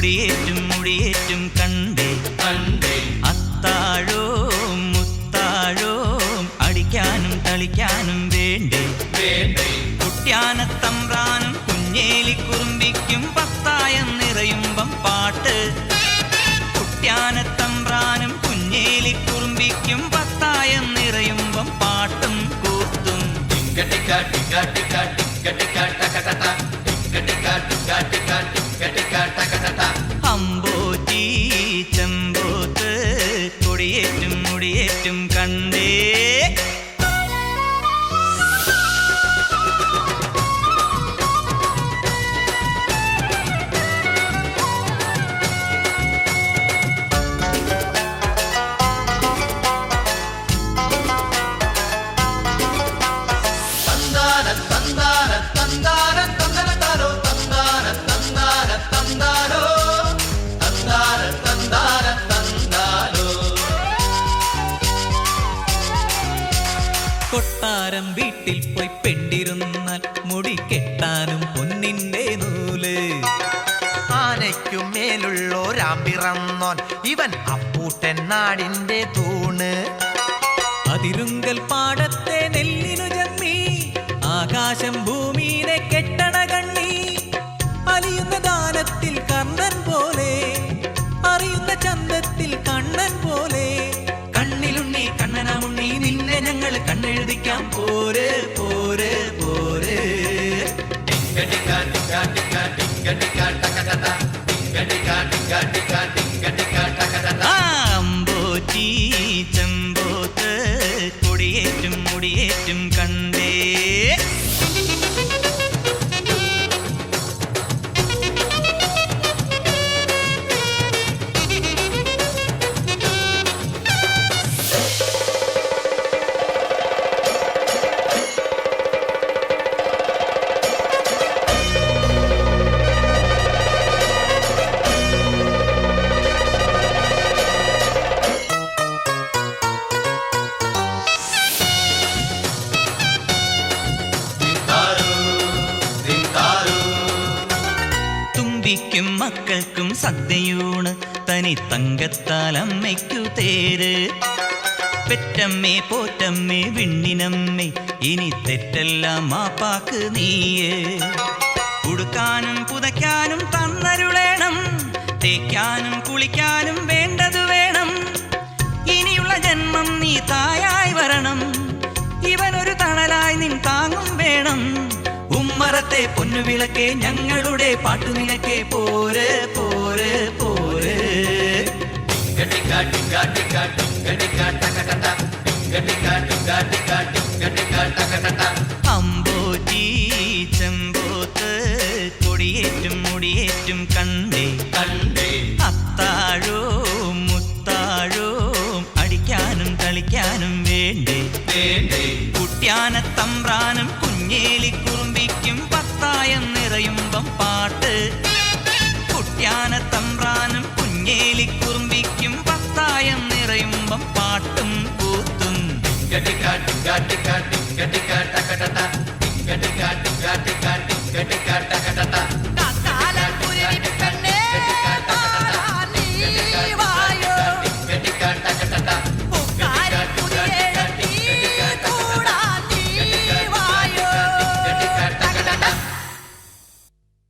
കൊടിയേറ്റും മുടിയേറ്റും കണ്ടേ. കണ്ടേ. അത്താഴോ മുത്താഴോ അടിക്കാനും തളിക്കാനും വേണ്ടേ. വേണ്ടേ. കുട്ടിയാനത്തമ്പ്രാനും കുഞ്ഞേലി കുറുമ്പിക്കും പത്തായം നിറയുമ്പം പാട്ട്. കുട്ടിയാനത്തമ്പ്രാനും കുഞ്ഞേലി കുറുമ്പിക്കും പത്തായം നിറയുമ്പം പാട്ടും കൂത്തും. കാട്ടി കാട്ടി മുടിയേറ്റും കൊട്ടാരം വീട്ടിൽ പോയി പെണ്ടിരുന്നാൽ മുടി കെട്ടാനും പൊന്നിന്റെ നൂൽ. ആനയ്ക്കും മേലുള്ളോരാമ്പിറന്നോൻ ഇവൻ അപ്പൂട്ടൻ നാടിന്റെ തൂണ്. കണ്ണെഴുതിക്കാം പോര് തുമ്പിക്കും മക്കൾക്കും സദ്യയൂണ്. തനി തങ്കത്താൽ അമ്മയ്ക്കു തേര്. പെറ്റമ്മേ പോറ്റമ്മേ വിണ്ണിനമ്മേ ഇനി തെറ്റെല്ലാം മാപ്പാക്ക് നീയേ. കൊടുക്കാനും പുതയ്ക്കാനും തന്നരുളേണം. തേക്കാനും കുളിക്കാനും ഉമ്മറത്തെ പൊന്നുവിളക്കെ ഞങ്ങളുടെ പാട്ടുനിലക്കെ പോര് പോര് പോര്. പോരെ ടിക്ക ടിക്ക ടിക്ക ടിക്ക ടിക്ക ടക ടക ടിക്ക ടിക്ക ടിക്ക ടിക്ക ടിക്ക ടിക്ക ടക ടക അമ്പോറ്റി ചെമ്പോത്ത് കൊടിയേറ്റും മുടിയേറ്റും കണ്ടേ കണ്ടേ അത്താഴോ മുത്താഴോ അടിക്കാനും കളിക്കാനും വേണ്ടേ? വേണ്ടേ കുട്ടിയാനത്തമ്പ്രാനും കുഞ്ഞേലിക്കുറുമ്പിക്കും പത്തായം നിറയുമ്പം പാട്ട്. കുട്യാന തമ്പ്രാനും കുഞ്ഞേലി കുറുമ്പിക്കും പത്തായം നിറയുമ്പം പാട്ടും കൂത്തും. ടിക്ക